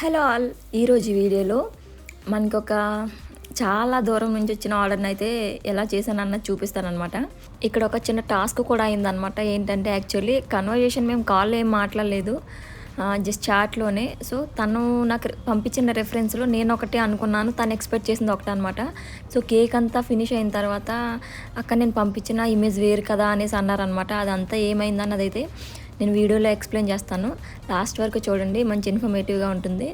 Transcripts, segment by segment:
Hello all. ఈరోజు వీడియోలో మనకొక ఒక చాలా దూరం నుంచి వచ్చిన ఆర్డర్ని అయితే ఎలా చేశానన్న అన్నది చూపిస్తానమాట ఇక్కడ ఒక చిన్న టాస్క్ కూడా అయిందనమాట ఏంటంటే యాక్చువల్లీ కన్వర్జేషన్ మేము కాల్లో ఏం మాట్లాడలేదు. జస్ట్ చాట్లోనే. సో తను నాకు పంపించిన రెఫరెన్స్లో నేను ఒకటే అనుకున్నాను. తను ఎక్స్పెక్ట్ చేసింది ఒకటే అనమాట సో కేక్ అంతా ఫినిష్ అయిన తర్వాత అక్కడ నేను పంపించిన ఇమేజ్ వేరు కదా అనేసి అన్నారనమాట అదంతా ఏమైందన్నది అయితే నేను వీడియోలో ఎక్స్ప్లెయిన్ చేస్తాను. లాస్ట్ వరకు చూడండి మంచి ఇన్ఫర్మేటివ్గా ఉంటుంది.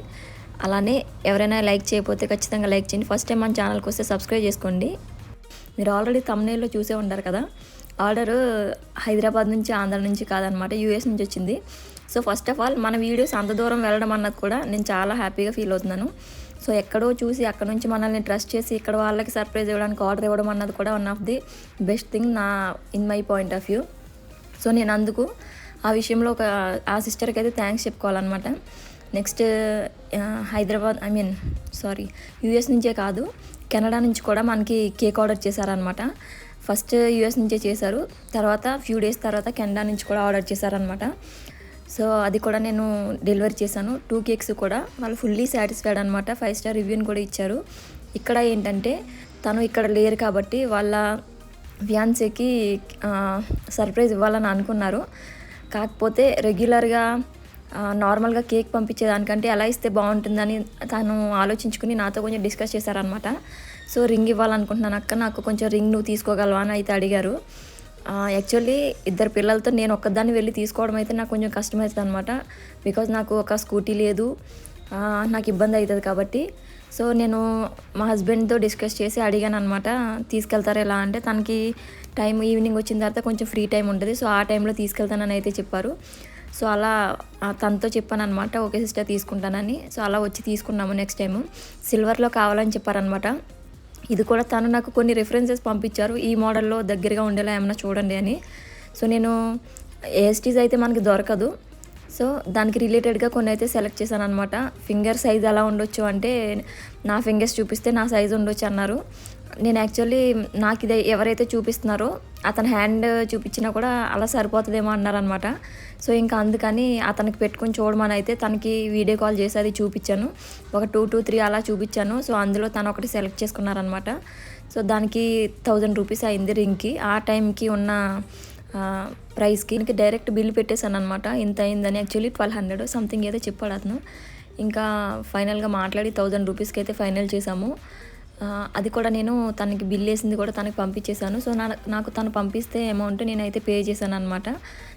అలానే ఎవరైనా లైక్ చేయకపోతే ఖచ్చితంగా లైక్ చేయండి. ఫస్ట్ టైం మన ఛానల్కి వస్తే సబ్స్క్రైబ్ చేసుకోండి. మీరు ఆల్రెడీ తమ్నేల్లో చూసే ఉంటారు కదా ఆర్డర్ హైదరాబాద్ నుంచి ఆంధ్ర నుంచి కాదనమాట యూఎస్ నుంచి వచ్చింది. సో ఫస్ట్ ఆఫ్ ఆల్ మన వీడియోస్ అంత దూరం వెళ్ళడం అన్నది కూడా నేను చాలా హ్యాపీగా ఫీల్ అవుతున్నాను. సో ఎక్కడో చూసి అక్కడ నుంచి మనల్ని ట్రస్ట్ చేసి ఇక్కడ వాళ్ళకి సర్ప్రైజ్ ఇవ్వడానికి ఆర్డర్ ఇవ్వడం అన్నది కూడా one of the best thing నా in my point of view. So నేను అందుకు ఆ విషయంలో ఒక ఆ సిస్టర్కి అయితే thanks చెప్పుకోవాలన్నమాట. Next Hyderabad I mean sorry US నుంచే కాదు కెనడా నుంచి కూడా మనకి కేక్ ఆర్డర్ చేశారనమాట ఫస్ట్ యూఎస్ నుంచే చేశారు తర్వాత ఫ్యూ డేస్ తర్వాత కెనడా నుంచి కూడా ఆర్డర్ చేశారనమాట సో అది కూడా నేను డెలివరీ చేశాను. టూ కేక్స్ కూడా వాళ్ళు ఫుల్లీ సాటిస్ఫైడ్ అనమాట ఫైవ్ స్టార్ రివ్యూని కూడా ఇచ్చారు. ఇక్కడ ఏంటంటే తను ఇక్కడ లేరు కాబట్టి వాళ్ళ ఫ్యాన్సీకి సర్ప్రైజ్ ఇవ్వాలని అనుకున్నారు. కాకపోతే రెగ్యులర్గా నార్మల్గా కేక్ పంపించేదానికంటే ఎలా ఇస్తే బాగుంటుందని తను ఆలోచించుకుని నాతో కొంచెం డిస్కస్ చేశారనమాట సో రింగ్ ఇవ్వాలనుకుంటున్నాను అక్క నాకు కొంచెం రింగ్ నువ్వు తీసుకోగలవా అని అయితే అడిగారు. యాక్చువల్లీ ఇద్దరు పిల్లలతో నేను ఒక్కదాన్ని వెళ్ళి తీసుకోవడం అయితే నాకు కొంచెం కష్టమవుతుంది అనమాట బికాజ్ నాకు ఒక స్కూటీ లేదు నాకు ఇబ్బంది అవుతుంది కాబట్టి సో నేను మా హస్బెండ్తో డిస్కస్ చేసి అడిగాను అనమాట తీసుకెళ్తారు ఎలా? అంటే తనకి టైం ఈవినింగ్ వచ్చిన తర్వాత కొంచెం ఫ్రీ టైం ఉంటుంది సో ఆ టైంలో తీసుకెళ్తానని అయితే చెప్పారు. సో అలా తనతో చెప్పాను అనమాట ఓకే సిస్టర్ తీసుకుంటానని. సో అలా వచ్చి తీసుకున్నాము నెక్స్ట్ టైం సిల్వర్లో కావాలని చెప్పారనమాట ఇది కూడా తను నాకు కొన్ని రిఫరెన్సెస్ పంపించారు ఈ మోడల్లో దగ్గరగా ఉండేలా ఏమైనా చూడండి అని. సో నేను ఏఎస్టీస్ అయితే మనకి దొరకదు సో దానికి రిలేటెడ్గా కొన్ని అయితే సెలెక్ట్ చేశాను అనమాట ఫింగర్ సైజ్ ఎలా ఉండొచ్చు అంటే నా ఫింగర్స్ చూపిస్తే నా సైజ్ ఉండొచ్చు అన్నారు. నేను యాక్చువల్లీ నాకు ఇది ఎవరైతే చూపిస్తున్నారో అతని హ్యాండ్ చూపించినా కూడా అలా సరిపోతుందేమో అన్నారనమాట సో ఇంకా అందుకని అతనికి పెట్టుకొని చూడమని అయితే తనకి వీడియో కాల్ చేసి అది చూపించాను. ఒక టూ టూ త్రీ అలా చూపించాను. సో అందులో తను ఒకటి సెలెక్ట్ చేసుకున్నారనమాట సో దానికి థౌజండ్ రూపీస్ అయింది రింగ్కి. ఆ టైంకి ఉన్న ప్రైస్కి ఇంక డైరెక్ట్ బిల్ పెట్టేశాను అనమాట ఇంత అయిందని యాక్చువల్లీ ట్వెల్వ్ హండ్రెడ్ సంథింగ్ ఏదో చెప్పాడు అతను. ఇంకా ఫైనల్గా మాట్లాడి థౌజండ్ రూపీస్కి అయితే ఫైనల్ చేసాము అది కూడా నేను తనకి బిల్ వేసింది కూడా తనకి పంపించేశాను. సో నా నాకు తను పంపిస్తే అమౌంట్ నేనైతే పే చేశాను అనమాట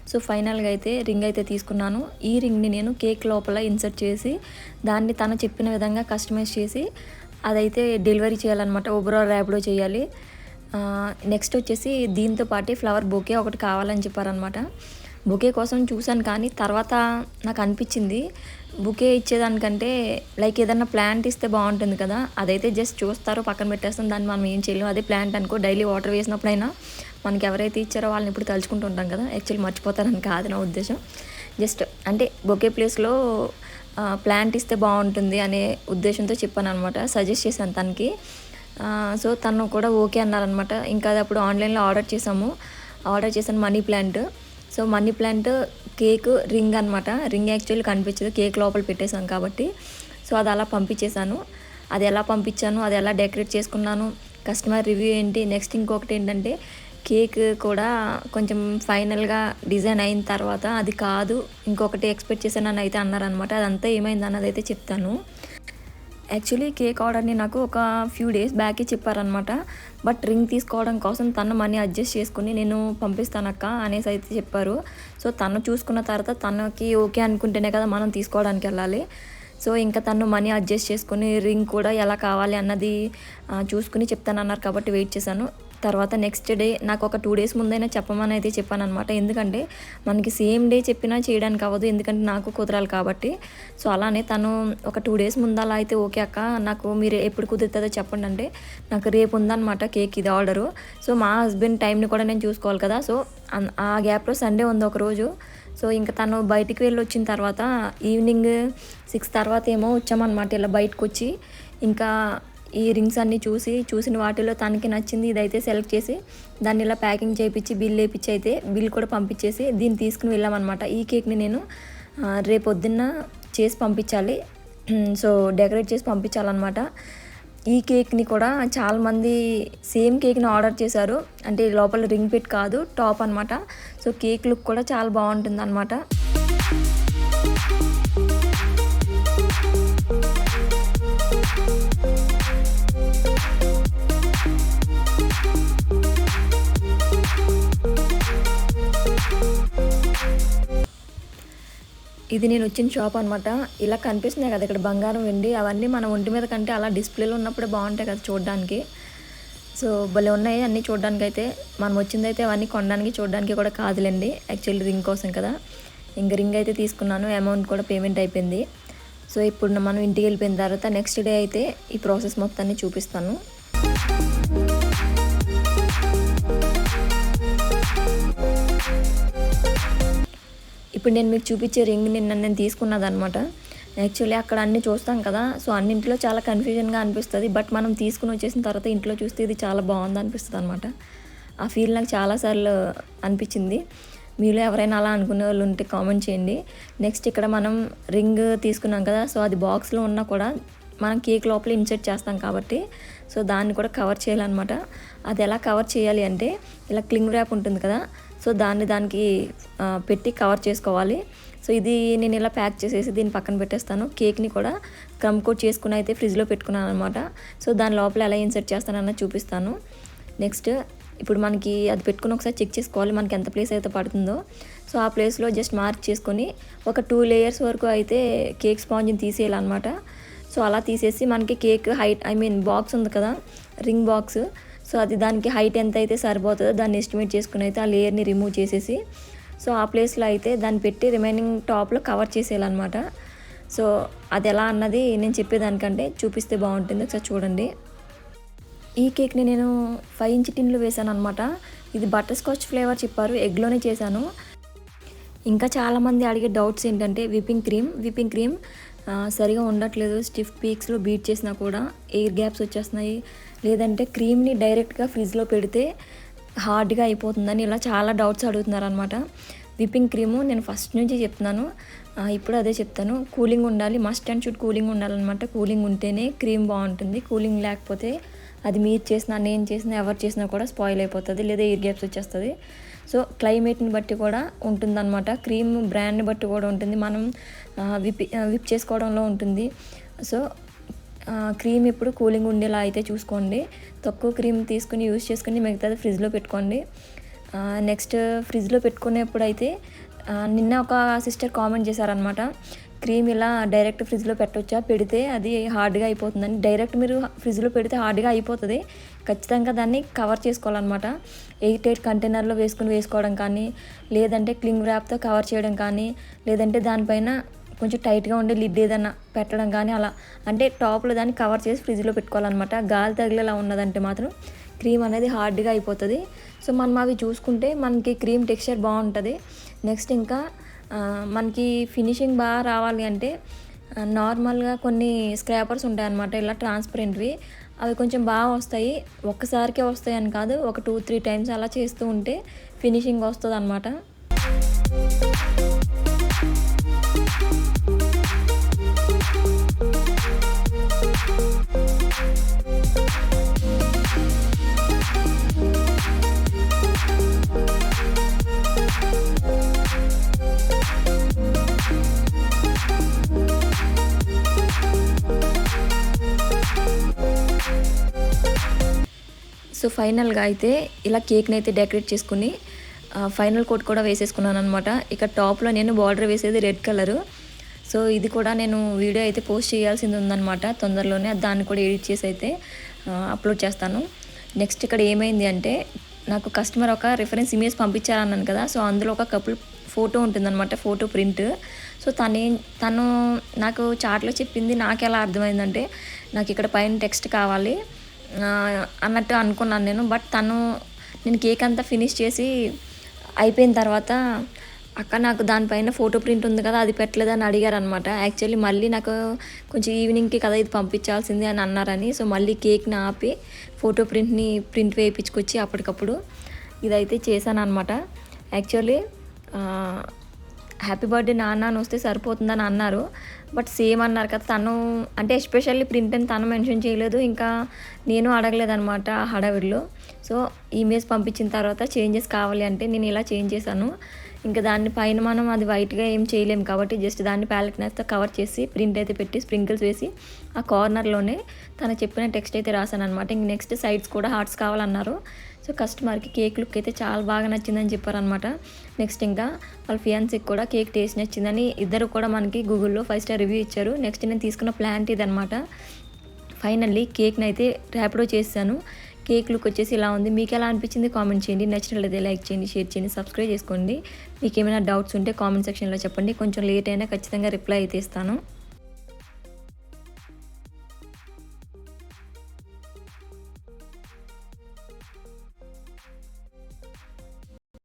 సో ఫైనల్గా అయితే రింగ్ అయితే తీసుకున్నాను. ఈ రింగ్ని నేను కేక్ లోపల ఇన్సర్ట్ చేసి దాన్ని తను చెప్పిన విధంగా కస్టమైజ్ చేసి అదైతే డెలివరీ చేయాలన్నమాట. ఓవరాల్ ర్యాప్లో చేయాలి. నెక్స్ట్ వచ్చేసి దీంతో పాటు ఫ్లవర్ బొకే ఒకటి కావాలని చెప్పారనమాట బుకే కోసం చూశాను కానీ తర్వాత నాకు అనిపించింది బుకే ఇచ్చేదానికంటే లైక్ ఏదన్నా ప్లాంట్ ఇస్తే బాగుంటుంది కదా అదైతే జస్ట్ చూస్తారు పక్కన పెట్టేస్తాం దాన్ని మనం ఏం చేయలేము అదే ప్లాంట్ అనుకో డైలీ వాటర్ వేసినప్పుడైనా మనకి ఎవరైతే ఇచ్చారో వాళ్ళని ఇప్పుడు తలుచుకుంటూ ఉంటాం కదా యాక్చువల్లీ మర్చిపోతారని కాదు నా ఉద్దేశం. జస్ట్ అంటే బొకే ప్లేస్లో ప్లాంట్ ఇస్తే బాగుంటుంది అనే ఉద్దేశంతో చెప్పాను అనమాట సజెస్ట్ చేశాను తనకి. సో తను కూడా ఓకే అన్నారనమాట ఇంకా అది అప్పుడు ఆన్లైన్లో ఆర్డర్ చేసాము. ఆర్డర్ చేశాను money plant. So money plant cake ring అనమాట రింగ్ యాక్చువల్లీ కనిపించదు. కేక్ లోపల పెట్టేశాం కాబట్టి. సో అది అలా పంపించేశాను. అది ఎలా పంపించాను? అది ఎలా డెకరేట్ చేసుకున్నాను? కస్టమర్ రివ్యూ ఏంటి? నెక్స్ట్ ఇంకొకటి ఏంటంటే కేక్ కూడా కొంచెం ఫైనల్గా డిజైన్ అయిన తర్వాత అది కాదు. ఇంకొకటి ఎక్స్పెక్ట్ చేశానని అయితే అన్నారనమాట అదంతా ఏమైంది అన్నది అయితే చెప్తాను. యాక్చువల్లీ కేక్ ఆర్డర్ని నాకు ఒక ఫ్యూ డేస్ బ్యాకే చెప్పారనమాట బట్ రింగ్ తీసుకోవడం కోసం తను మనీ అడ్జస్ట్ చేసుకుని నేను పంపిస్తానక్క అనేసి అయితే చెప్పారు. సో తను చూసుకున్న తర్వాత తనకి ఓకే అనుకుంటేనే కదా మనం తీసుకోవడానికి వెళ్ళాలి. సో ఇంకా తను మనీ అడ్జస్ట్ చేసుకుని రింగ్ కూడా ఎలా కావాలి అన్నది చూసుకుని చెప్తానన్నారు కాబట్టి వెయిట్ చేశాను. తర్వాత నెక్స్ట్ డే నాకు ఒక టూ డేస్ ముందైనా చెప్పమని అయితే చెప్పాను అనమాట ఎందుకంటే మనకి సేమ్ డే చెప్పినా చేయడానికి అవ్వదు. ఎందుకంటే నాకు కుదరాలి కాబట్టి. సో అలానే తను ఒక టూ డేస్ ముందు అలా అయితే ఓకే అక్క. నాకు మీరు ఎప్పుడు కుదురుతుందో చెప్పండి అంటే నాకు రేపు ఉందన్నమాట కేక్ ఇది ఆర్డరు సో మా హస్బెండ్ టైంని కూడా నేను చూసుకోవాలి కదా. సో ఆ గ్యాప్లో సండే ఉంది ఒకరోజు సో ఇంకా తను బయటికి వెళ్ళి వచ్చిన తర్వాత ఈవినింగ్ సిక్స్ తర్వాత ఏమో వచ్చామన్నమాట. ఇలా బయటకు వచ్చి ఇంకా ఈ రింగ్స్ అన్నీ చూసి చూసిన వాటిలో తనకి నచ్చింది ఇదైతే సెలెక్ట్ చేసి దాన్ని ఇలా ప్యాకింగ్ చేయించి బిల్ వేయించి అయితే బిల్ కూడా పంపించేసి దీన్ని తీసుకుని వెళ్ళామన్నమాట. ఈ కేక్ని నేను రేపొద్దున్న చేసి పంపించాలి. సో డెకరేట్ చేసి పంపించాలన్నమాట. ఈ కేక్ని కూడా చాలామంది సేమ్ కేక్ని ఆర్డర్ చేశారు. అంటే లోపల రింగ్ పెట్ కాదు టాప్ అనమాట సో కేక్ లుక్ కూడా చాలా బాగుంటుంది అనమాట ఇది నేను వచ్చిన షాప్ అనమాట ఇలా కనిపిస్తున్నాయి కదా ఇక్కడ బంగారం వెండి అవన్నీ మన ఒంటి మీద కంటే అలా డిస్ప్లేలో ఉన్నప్పుడే బాగుంటాయి కదా చూడడానికి. సో భలే ఉన్నాయి అన్నీ చూడడానికి అయితే మనం వచ్చిందైతే అవన్నీ కొనడానికి చూడడానికి కూడా కాదులేండి. యాక్చువల్లీ రింగ్ కోసం కదా. ఇంక రింగ్ అయితే తీసుకున్నాను అమౌంట్ కూడా పేమెంట్ అయిపోయింది. సో ఇప్పుడు మనం ఇంటికి వెళ్ళిపోయిన తర్వాత నెక్స్ట్ డే అయితే ఈ ప్రాసెస్ మొత్తాన్ని చూపిస్తాను. ఇప్పుడు నేను మీకు చూపించే రింగ్ నిన్న నేను తీసుకున్నదనమాట యాక్చువల్లీ అక్కడ అన్ని చూస్తాం కదా సో అన్నింటిలో చాలా కన్ఫ్యూజన్గా అనిపిస్తుంది. బట్ మనం తీసుకుని వచ్చేసిన తర్వాత ఇంట్లో చూస్తే ఇది చాలా బాగుంది అనిపిస్తుంది అనమాట ఆ ఫీల్ నాకు చాలాసార్లు అనిపించింది. మీలో ఎవరైనా అలా అనుకునే వాళ్ళు ఉంటే కామెంట్ చేయండి. నెక్స్ట్ ఇక్కడ మనం రింగ్ తీసుకున్నాం కదా సో అది బాక్స్లో ఉన్నా కూడా మనం కేక్ లోపల ఇన్సర్ట్ చేస్తాం కాబట్టి సో దాన్ని కూడా కవర్ చేయాలన్నమాట. అది ఎలా కవర్ చేయాలి అంటే ఇలా క్లింగ్ ర్యాప్ ఉంటుంది కదా సో దాన్ని దానికి పెట్టి కవర్ చేసుకోవాలి. సో ఇది నేను ఇలా ప్యాక్ చేసేసి దీన్ని పక్కన పెట్టేస్తాను. కేక్ని కూడా క్రమ్ కోట్ చేసుకుని అయితే ఫ్రిడ్జ్లో పెట్టుకున్నాను అనమాట సో దాని లోపల ఎలా ఇన్సర్ట్ చేస్తానన్న చూపిస్తాను. నెక్స్ట్ ఇప్పుడు మనకి అది పెట్టుకుని ఒకసారి చెక్ చేసుకోవాలి మనకి ఎంత ప్లేస్ అయితే పడుతుందో. సో ఆ ప్లేస్లో జస్ట్ మార్క్ చేసుకొని ఒక టూ లేయర్స్ వరకు అయితే కేక్ స్పాంజ్ని తీసేయాలన్నమాట. సో అలా తీసేసి మనకి cake height I mean box ఉంది కదా రింగ్ బాక్స్ సో అది దానికి హైట్ ఎంత అయితే సరిపోతుందో దాన్ని ఎస్టిమేట్ చేసుకుని అయితే ఆ లేయర్ని రిమూవ్ చేసేసి సో ఆ ప్లేస్లో అయితే దాన్ని పెట్టి రిమైనింగ్ టాప్లో కవర్ చేసేయాలన్నమాట. సో అది ఎలా అన్నది నేను చెప్పేదానికంటే చూపిస్తే బాగుంటుంది. ఒకసారి చూడండి. ఈ కేక్ని నేను ఫైవ్ ఇంచ్ టిన్లు వేసాను అనమాట ఇది బటర్ స్కాచ్ ఫ్లేవర్ చెప్పారు ఎగ్లోనే చేశాను. ఇంకా చాలామంది అడిగే డౌట్స్ ఏంటంటే విపింగ్ క్రీమ్ విపింగ్ క్రీమ్ సరిగా ఉండట్లేదు స్టిఫ్ పీక్స్లో బీట్ చేసినా కూడా ఎయిర్ గ్యాప్స్ వచ్చేస్తున్నాయి. లేదంటే క్రీమ్ని డైరెక్ట్గా ఫ్రిడ్జ్లో పెడితే హార్డ్గా అయిపోతుందని ఇలా చాలా డౌట్స్ అడుగుతున్నారనమాట విప్పింగ్ క్రీము నేను ఫస్ట్ నుంచి చెప్తున్నాను. ఇప్పుడు అదే చెప్తాను. కూలింగ్ ఉండాలి మస్ట్ అండ్ షుడ్ కూలింగ్ ఉండాలన్నమాట. కూలింగ్ ఉంటేనే క్రీమ్ బాగుంటుంది. కూలింగ్ లేకపోతే అది మీరు చేసినా నేను చేసినా ఎవరు చేసినా కూడా స్పాయిల్ అయిపోతుంది. లేదా ఎయిర్ గ్యాప్స్ వచ్చేస్తుంది. సో క్లైమేట్ని బట్టి కూడా ఉంటుందన్నమాట. క్రీమ్ బ్రాండ్ని బట్టి కూడా ఉంటుంది. మనం విప్ విప్ చేసుకోవడంలో ఉంటుంది. సో క్రీమ్ ఇప్పుడు కూలింగ్ ఉండేలా అయితే చూసుకోండి. తక్కువ క్రీమ్ తీసుకుని యూజ్ చేసుకుని మిగతాది ఫ్రిడ్జ్లో పెట్టుకోండి. నెక్స్ట్ ఫ్రిడ్జ్లో పెట్టుకునేప్పుడు అయితే నిన్న ఒక సిస్టర్ కామెంట్ చేశారనమాట క్రీమ్ ఇలా డైరెక్ట్ ఫ్రిడ్జ్లో పెట్టొచ్చా? పెడితే అది హార్డ్గా అయిపోతుందని. డైరెక్ట్ మీరు ఫ్రిడ్జ్లో పెడితే హార్డ్గా అయిపోతుంది. ఖచ్చితంగా దాన్ని కవర్ చేసుకోవాలన్నమాట. ఎయిట్ ఎయిట్ కంటైనర్లో వేసుకుని వేసుకోవడం కానీ లేదంటే క్లింగ్ ర్యాప్తో కవర్ చేయడం కానీ లేదంటే దానిపైన కొంచెం టైట్గా ఉండే లిడ్ ఏదైనా పెట్టడం కానీ అలా. అంటే టాప్లో దాన్ని కవర్ చేసి ఫ్రిడ్జ్లో పెట్టుకోవాలన్నమాట. గాలి తగిలేలా ఉన్నదంటే మాత్రం క్రీమ్ అనేది హార్డ్గా అయిపోతుంది. సో మనం అవి చూసుకుంటే మనకి క్రీమ్ టెక్స్చర్ బాగుంటుంది. నెక్స్ట్ ఇంకా మనకి ఫినిషింగ్ బాగా రావాలి అంటే నార్మల్గా కొన్ని స్క్రాపర్స్ ఉంటాయన్నమాట ఇలా ట్రాన్స్పరెంట్వి. అవి కొంచెం బాగా వస్తాయి. ఒక్కసారికే వస్తాయి అని కాదు ఒక టూ త్రీ టైమ్స్ అలా చేస్తూ ఉంటే ఫినిషింగ్ వస్తుంది అనమాట ఫైనల్గా అయితే ఇలా కేక్ని అయితే డెకరేట్ చేసుకుని ఫైనల్ కోట్ కూడా వేసేసుకున్నాను అనమాట ఇక టాప్లో నేను బార్డర్ వేసేది రెడ్ కలరు. సో ఇది కూడా నేను వీడియో అయితే పోస్ట్ చేయాల్సింది ఉందన్నమాట. తొందరలోనే దాన్ని కూడా ఎడిట్ చేసి అయితే అప్లోడ్ చేస్తాను. నెక్స్ట్ ఇక్కడ ఏమైంది అంటే నాకు కస్టమర్ ఒక రిఫరెన్స్ ఇమేజ్ పంపించారన్నాను కదా. సో అందులో ఒక కపుల్ ఫోటో ఉంటుందన్నమాట ఫోటో ప్రింట్. సో తను తను నాకు చాట్లో చెప్పింది. నాకు ఎలా అర్థమైందంటే నాకు ఇక్కడ పైన టెక్స్ట్ కావాలి. అన్నట్టు అనుకున్నాను నేను. బట్ తను నేను కేక్ అంతా ఫినిష్ చేసి అయిపోయిన తర్వాత అక్క నాకు దానిపైన ఫోటో ప్రింట్ ఉంది కదా అది పెట్టలేదని అడిగారు అనమాట యాక్చువల్లీ మళ్ళీ నాకు కొంచెం ఈవినింగ్కి కదా ఇది పంపించాల్సింది అని అన్నారని. సో మళ్ళీ కేక్ని ఆపి ఫోటో ప్రింట్ని ప్రింట్ వేయించుకొచ్చి అప్పటికప్పుడు ఇదైతే చేశాను అనమాట యాక్చువల్లీ హ్యాపీ బర్త్డే నాన్న అని వస్తే సరిపోతుందని అన్నారు. బట్ సేమ్ అన్నారు కదా తను అంటే ఎస్పెషల్లీ ప్రింట్ అని తను మెన్షన్ చేయలేదు. ఇంకా నేను అడగలేదు అనమాట హడావిడిలో. సో ఈమెయిల్స్ పంపించిన తర్వాత చేంజెస్ కావాలి అంటే నేను ఇలా చేంజ్ చేశాను. ఇంకా దాని పైన మనం అది వైట్గా ఏం చేయలేము కాబట్టి జస్ట్ దాన్ని ప్యాలెట్ నైఫ్తో కవర్ చేసి ప్రింట్ అయితే పెట్టి స్ప్రింకిల్స్ వేసి ఆ కార్నర్లోనే తను చెప్పిన టెక్స్ట్ అయితే రాశాను అనమాట ఇంక నెక్స్ట్ సైడ్స్ కూడా హార్ట్స్ కావాలన్నారు. సో కస్టమర్కి కేక్ లుక్ అయితే చాలా బాగా నచ్చిందని చెప్పారనమాట నెక్స్ట్ ఇంకా వాళ్ళ ఫియాన్సీకి కూడా కేక్ టేస్ట్ నచ్చిందని ఇద్దరు కూడా మనకి గూగుల్లో ఫైవ్ స్టార్ రివ్యూ ఇచ్చారు. నెక్స్ట్ నేను తీసుకున్న ప్లాంట్ ఇదనమాట ఫైనల్లీ కేక్ని అయితే ర్యాపిడో చేశాను. కేక్ లుక్ వచ్చేసి ఇలా ఉంది. మీకు ఎలా అనిపించింది కామెంట్ చేయండి. నచ్చినట్లయితే లైక్ చేయండి షేర్ చేయండి సబ్స్క్రైబ్ చేసుకోండి. మీకు ఏమైనా డౌట్స్ ఉంటే కామెంట్ సెక్షన్లో చెప్పండి. కొంచెం లేట్ అయినా ఖచ్చితంగా రిప్లై అయితే ఇస్తాను.